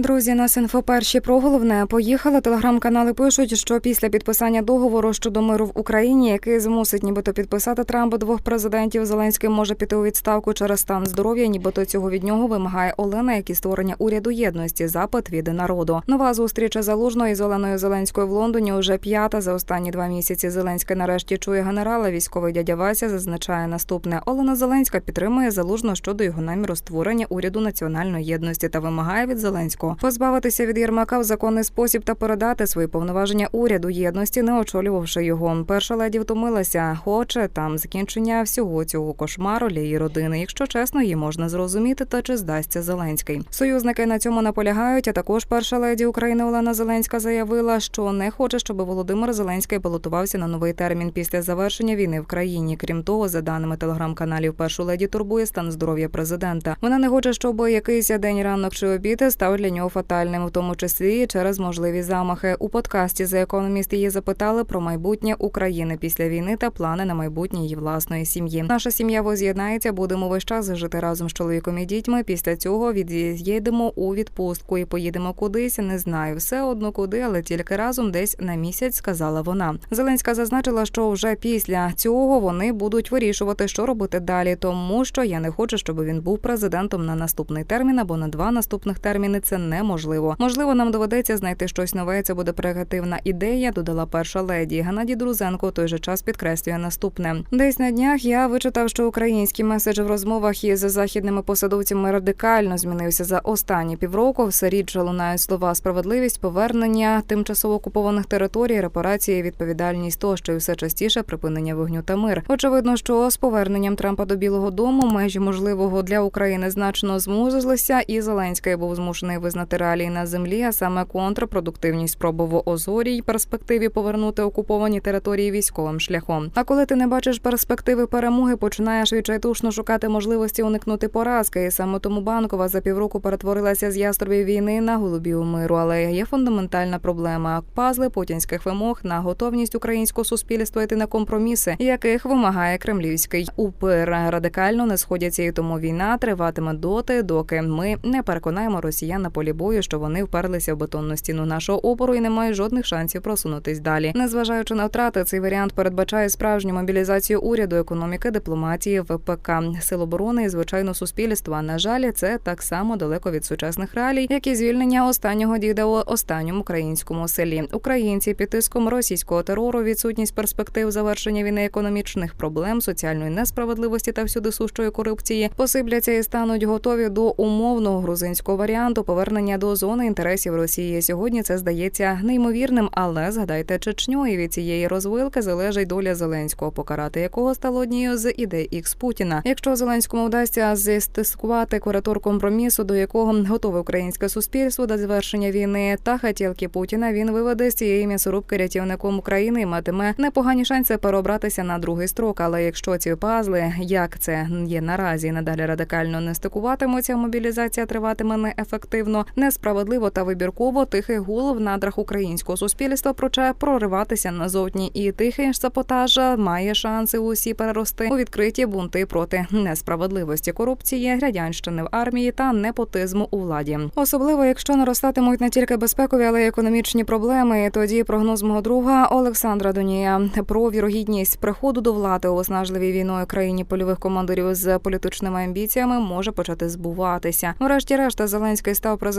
Друзі, нас інфо перші про головне поїхали. Телеграм-канали пишуть, що після підписання договору щодо миру в Україні, який змусить нібито підписати Трампа двох президентів, Зеленський може піти у відставку через стан здоров'я. Нібито цього від нього вимагає Олена, як і створення уряду єдності. Запит від народу. Нова зустріч залужної з Оленою Зеленською в Лондоні уже п'ята за останні два місяці. Зеленський нарешті чує генерала. Військовий дядя Вася зазначає наступне: Олена Зеленська підтримує залужно щодо його наміру створення уряду національної єдності та вимагає від Зеленського позбавитися від Єрмака в законний спосіб та передати свої повноваження уряду єдності, не очолювавши його. Перша леді втомилася, хоче там закінчення всього цього кошмару для її родини. Якщо чесно, її можна зрозуміти, та чи здасться Зеленський. Союзники на цьому наполягають. А також перша леді України Олена Зеленська заявила, що не хоче, щоб Володимир Зеленський балотувався на новий термін після завершення війни в країні. Крім того, за даними телеграм-каналів, першу леді турбує стан здоров'я президента. Вона не хоче, щоб якийсь день ранок чи обід став для нього фатальним, в тому числі і через можливі замахи. У подкасті за економіст її запитали про майбутнє України після війни та плани на майбутнє її власної сім'ї. Наша сім'я воз'єднається, будемо весь час жити разом з чоловіком і дітьми. Після цього від'їдемо у відпустку і поїдемо кудись. Не знаю, все одно куди, але тільки разом десь на місяць, сказала вона. Зеленська зазначила, що вже після цього вони будуть вирішувати, що робити далі, тому що я не хочу, щоб він був президентом на наступний термін або на два наступних терміни. Це неможливо. Можливо, нам доведеться знайти щось нове. Це буде прегативна ідея. Додала перша леді. Геннадій Друзенко той же час підкреслює наступне. Десь на днях я вичитав, що український меседж в розмовах із західними посадовцями радикально змінився за останні півроку. Все рідше лунають слова справедливість, повернення тимчасово окупованих територій, репарації, відповідальність тощо і все частіше припинення вогню та мир. Очевидно, що з поверненням Трампа до Білого Дому межі можливого для України значно змузилися, і Зеленський був змушений визнати реалії на землі, а саме контрпродуктивність спроби в озорій перспективі повернути окуповані території військовим шляхом. А коли ти не бачиш перспективи перемоги, починаєш відчайдушно шукати можливості уникнути поразки. І саме тому банкова за півроку перетворилася з яструбів війни на голубів миру. Але є фундаментальна проблема пазли путінських вимог на готовність українського суспільства йти на компроміси, яких вимагає кремлівський упир. Радикально не сходяться, і тому війна триватиме доти, доки ми не переконаємо росіян на полі бою, що вони вперлися в бетонну стіну нашого опору і не мають жодних шансів просунутись далі. Незважаючи на втрати, цей варіант передбачає справжню мобілізацію уряду, економіки, дипломатії, ВПК, сил оборони і звичайно суспільства. На жаль, це так само далеко від сучасних реалій, як і звільнення останнього діда у останньому українському селі. Українці під тиском російського терору, відсутність перспектив завершення війни, економічних проблем, соціальної несправедливості та всюди сущої корупції посипляться і стануть готові до умовного грузинського варіанту повернення до зони інтересів Росії. Сьогодні це здається неймовірним, але згадайте Чечню, і від цієї розвилки залежить доля Зеленського, покарати якого стало однією з ідей ікс Путіна. Якщо Зеленському вдасться зістискувати коридор компромісу, до якого готове українське суспільство до завершення війни та хотілки Путіна, він виведе з цієї м'ясорубки рятівником України і матиме непогані шанси переобратися на другий строк. Але якщо ці пазли, як це є наразі, надалі радикально не стикуватимуться, мобілізація триватиме неефективно, несправедливо та вибірково. Тихий гул в надрах українського суспільства проче прориватися назовні, і тихий саботаж має шанси усі перерости у відкриті бунти проти несправедливості, корупції, грядянщини в армії та непотизму у владі. Особливо, якщо наростатимуть не тільки безпекові, але й економічні проблеми. Тоді прогноз мого друга Олександра Донія про вірогідність приходу до влади у оснажливій війною країні польових командирів з політичними амбіціями може почати збуватися. Врешті-решт, Зеленський став президентом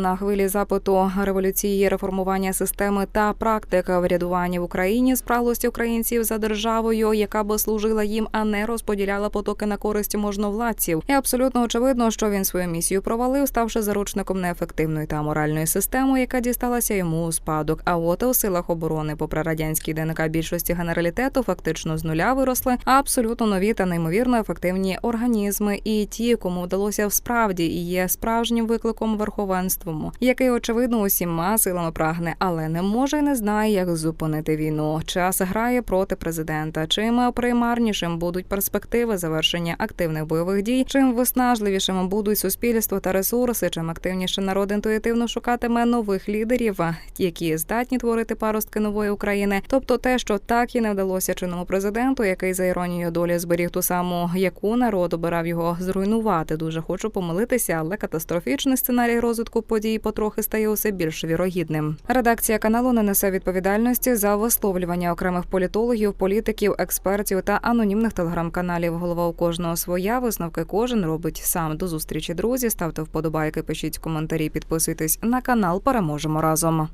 на хвилі запиту революції, реформування системи та практик врядування в Україні спраглості українців за державою, яка би служила їм, а не розподіляла потоки на користь можновладців. І абсолютно очевидно, що він свою місію провалив, ставши заручником неефективної та моральної системи, яка дісталася йому у спадок. А от у силах оборони, попри радянський ДНК більшості генералітету, фактично з нуля виросли абсолютно нові та неймовірно ефективні організми. І ті, кому вдалося всправді і є справжнім викликом верховенством, який очевидно усіма силами прагне, але не може і не знає, як зупинити війну. Час грає проти президента. Чим примарнішим будуть перспективи завершення активних бойових дій, чим виснажливішими будуть суспільство та ресурси, чим активніше народ інтуїтивно шукатиме нових лідерів, які здатні творити паростки нової України. Тобто, те, що так і не вдалося чинному президенту, який за іронією долі зберіг ту саму, яку народ обирав його зруйнувати. Дуже хочу помилитися, але катастрофічний сценарій розвитку подій потрохи стає усе більш вірогідним. Редакція каналу не несе відповідальності за висловлювання окремих політологів, політиків, експертів та анонімних телеграм-каналів. Голова у кожного своя висновки кожен робить сам. До зустрічі, друзі. Ставте вподобайки, пишіть коментарі, підписуйтесь на канал. Переможемо разом.